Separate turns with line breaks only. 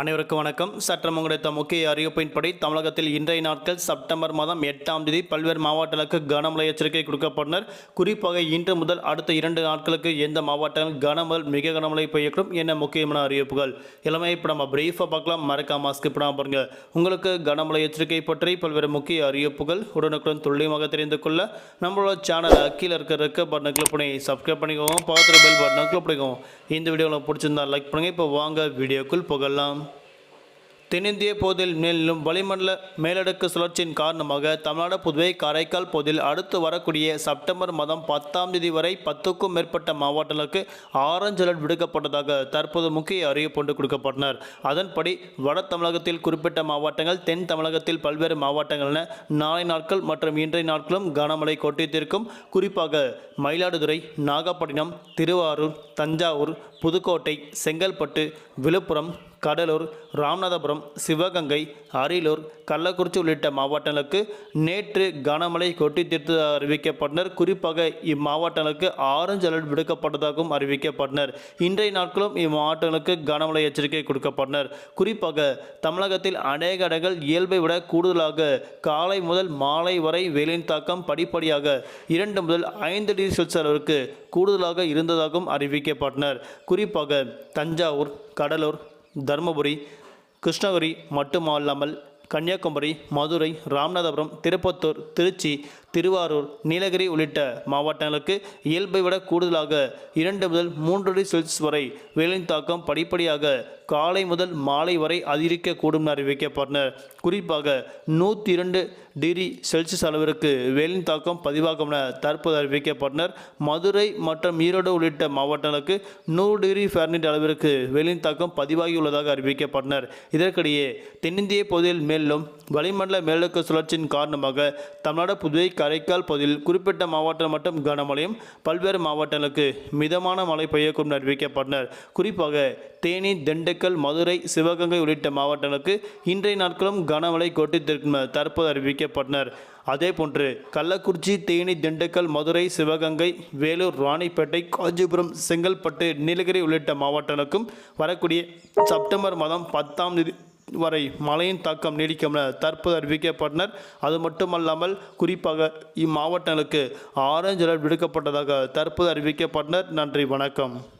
அனைவருக்கும் வணக்கம். சற்றம் கிடைத்த முக்கிய அறிவிப்பின்படி தமிழகத்தில் இன்றைய நாட்கள் செப்டம்பர் மாதம் எட்டாம் தேதி பல்வேறு மாவட்டங்களுக்கு கனமழை எச்சரிக்கை கொடுக்கப்பட்டனர். குறிப்பாக இன்று முதல் அடுத்த இரண்டு நாட்களுக்கு எந்த மாவட்டங்கள் கனமல் மிக கனமழை பெய்யக்கூடும் என்ன முக்கியமான அறிவிப்புகள். எல்லாமே இப்போ நம்ம பிரீஃபாக பார்க்கலாம். மறக்காம ஸ்கிப் பண்ணாம பாருங்க. உங்களுக்கு கனமழை எச்சரிக்கை பற்றி பல்வேறு முக்கிய அறிவிப்புகள் உடனுக்குடன் துல்லியமாக தெரிந்து கொள்ள நம்மளோட சேனலை கீழே இருக்க இருக்க பட்டனை கிளிக் பண்ணி சப்ஸ்கிரைப் பண்ணிக்கோங்க. பார்த்துட்டு பெல் பட்டனை கிளிக் பண்ணிக்கோங்க. இந்த வீடியோவில் பிடிச்சிருந்தா லைக் பண்ணுங்கள் இப்போ வாங்க வீடியோக்குள் புகழலாம் தென்னிந்திய பகுதியில் மேலும் வளிமண்டல மேலடுக்கு சுழற்சியின் காரணமாக தமிழ்நாடு புதுவை காரைக்கால் பகுதியில் அடுத்து வரக்கூடிய செப்டம்பர் மாதம் பத்தாம் தேதி வரை பத்துக்கும் மேற்பட்ட மாவட்டங்களுக்கு ஆரஞ்சு அலர்ட் விடுக்கப்பட்டதாக தற்போது முக்கிய அறிவிப்பு ஒன்று கொடுக்கப்பட்டனர். அதன்படி வட தமிழகத்தில் குறிப்பிட்ட மாவட்டங்கள் தென் தமிழகத்தில் பல்வேறு மாவட்டங்கள் என நாளை நாட்கள் மற்றும் இன்றைய நாட்களும் கனமழை கொட்டித்திருக்கும் குறிப்பாக மயிலாடுதுறை நாகப்பட்டினம் திருவாரூர் தஞ்சாவூர் புதுக்கோட்டை செங்கல்பட்டு விழுப்புரம் கடலூர் ராமநாதபுரம் சிவகங்கை அரியலூர் கள்ளக்குறிச்சி உள்ளிட்ட மாவட்டங்களுக்கு நேற்று கனமழை கொட்டி தீர்த்து அறிவிக்கப்பட்டனர். குறிப்பாக இம்மாவட்டங்களுக்கு ஆரஞ்சு அலர்ட் விடுக்கப்பட்டதாகவும் அறிவிக்கப்பட்டனர். இன்றைய நாட்களும் இம்மாவட்டங்களுக்கு கனமழை எச்சரிக்கை கொடுக்கப்பட்டனர். குறிப்பாக தமிழகத்தில் அநேக இடங்கள் இயல்பை விட கூடுதலாக காலை முதல் மாலை வரை வெயிலின் தாக்கம் படிப்படியாக இரண்டு முதல் ஐந்து டிகிரி செல்சியஸ் அளவிற்கு கூடுதலாக இருந்ததாகவும் அறிவிக்கப்பட்டனர். குறிப்பாக தஞ்சாவூர் கடலூர் தருமபுரி கிருஷ்ணகிரி மட்டுமல்லாமல் கன்னியாகுமரி மதுரை ராமநாதபுரம் திருப்பத்தூர் திருச்சி திருவாரூர் நீலகிரி உள்ளிட்ட மாவட்டங்களுக்கு இயல்பை விட கூடுதலாக இரண்டு முதல் மூன்று டிகிரி செல்சியஸ் வரை வெயிலின் தாக்கம் படிப்படியாக காலை முதல் மாலை வரை அதிகரிக்கக்கூடும் என அறிவிக்கப்பட்டனர். குறிப்பாக நூற்றி இரண்டு டிகிரி செல்சியஸ் அளவிற்கு வெயிலின் தாக்கம் பதிவாகும் என தற்போது அறிவிக்கப்பட்டனர். மதுரை மற்றும் ஈரோடு உள்ளிட்ட மாவட்டங்களுக்கு நூறு டிகிரி ஃபேரனைட் அளவிற்கு வெயிலின் தாக்கம் பதிவாகியுள்ளதாக அறிவிக்கப்பட்டனர். இதற்கிடையே தென்னிந்திய பகுதியில் மேலும் வளிமண்டல மேலடுக்கு சுழற்சியின் காரணமாக தமிழ்நாடு புதுவை காரைக்கால் பகுதியில் குறிப்பிட்ட மாவட்டம் மட்டும் கனமழையும் பல்வேறு மாவட்டங்களுக்கு மிதமான மழை பெய்யக்கூடும் அறிவிக்கப்பட்டனர். குறிப்பாக தேனி திண்டுக்கல் மதுரை சிவகங்கை உள்ளிட்ட மாவட்டங்களுக்கு இன்றைய நாட்களும் கனமழை கொட்டித்திருக்கும் தற்போது அறிவிக்கப்பட்டனர். அதேபோன்று கள்ளக்குறிச்சி தேனி திண்டுக்கல் மதுரை சிவகங்கை வேலூர் ராணிப்பேட்டை காஞ்சிபுரம் செங்கல்பட்டு நீலகிரி உள்ளிட்ட மாவட்டங்களுக்கும் வரக்கூடிய செப்டம்பர் மாதம் பத்தாம் தேதி வரை மழையின் தாக்கம் நீடிக்கும் என தற்போது அறிவிக்கப்பட்டனர். அது மட்டுமல்லாமல் குறிப்பாக இம்மாவட்டங்களுக்கு ஆரஞ்சு அலர்ட் விடுக்கப்பட்டதாக தற்போது அறிவிக்கப்பட்டனர். நன்றி வணக்கம்.